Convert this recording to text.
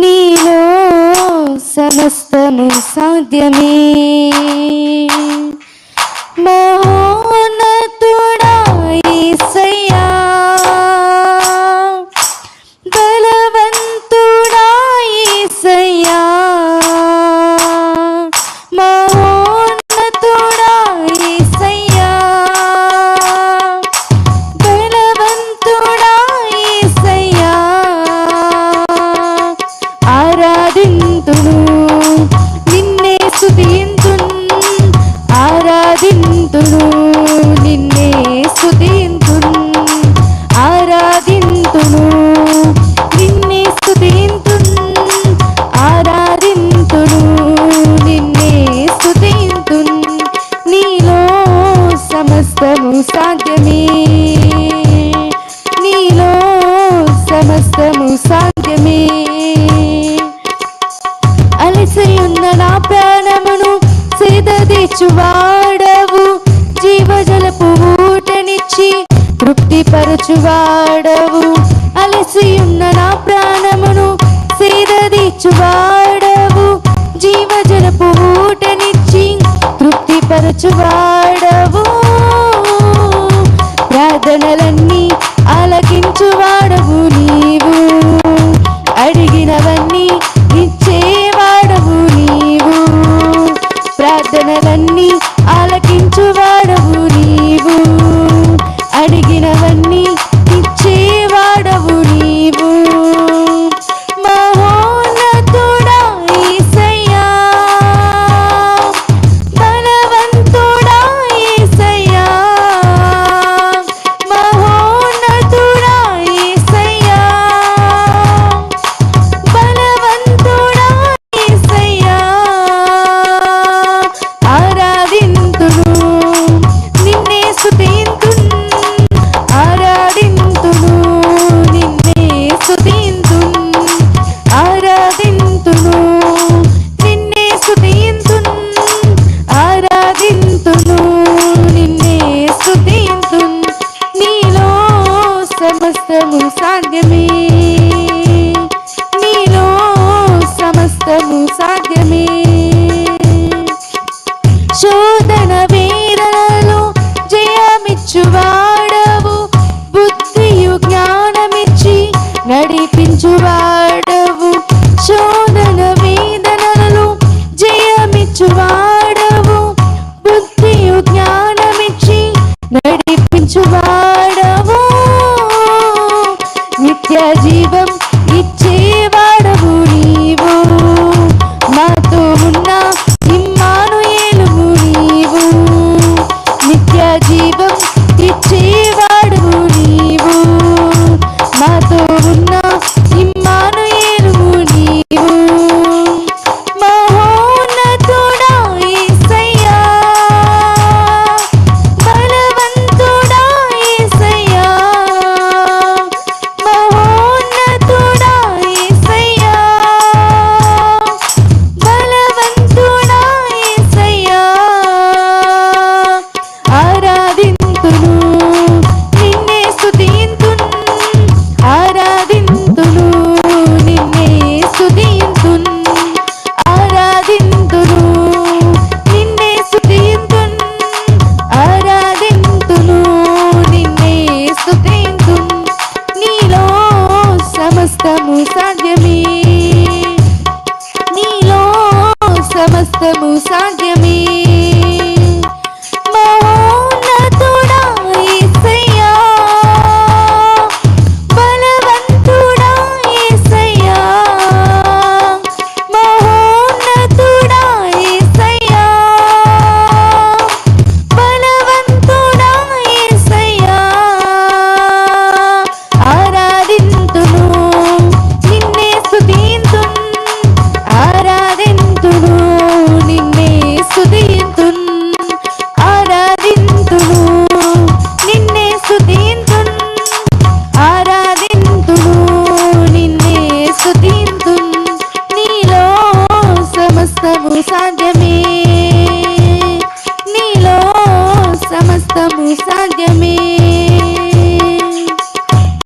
నీలో సమస్తము సాధ్యమే. మహోన్నతుడా ఆరాధింతును నిన్నే స్తుతింతున్ ఆరాధింతును. నిన్నే స్తుతింతున్ ఆరాధింతును. నిన్నే స్తుతింతున్ నీలో సమస్తము సాధ్యమే. నీలో సమస్తము సాధ్యమే. అలసి ఉన్న నా ప్రాణమును సేదీచువాడవు తృప్తిపరచువాడవు అలసి ఉన్న నా ప్రాణమును సేదీచువాడవు జీవజలపు ఊటనిచ్చి తృప్తిపరచువాడవు. ప్రార్థనలన్నీ ఆలకించువాడవు నీవు. నడిపించువాడవు. బుద్ధియు జ్ఞానమిచ్చి నడిపించువాడవు. శోధన వేదనలు జయమిచ్చువాడవు. బుద్ధియు జ్ఞానమిచ్చి నడిపించువాడవు. నిత్యజీ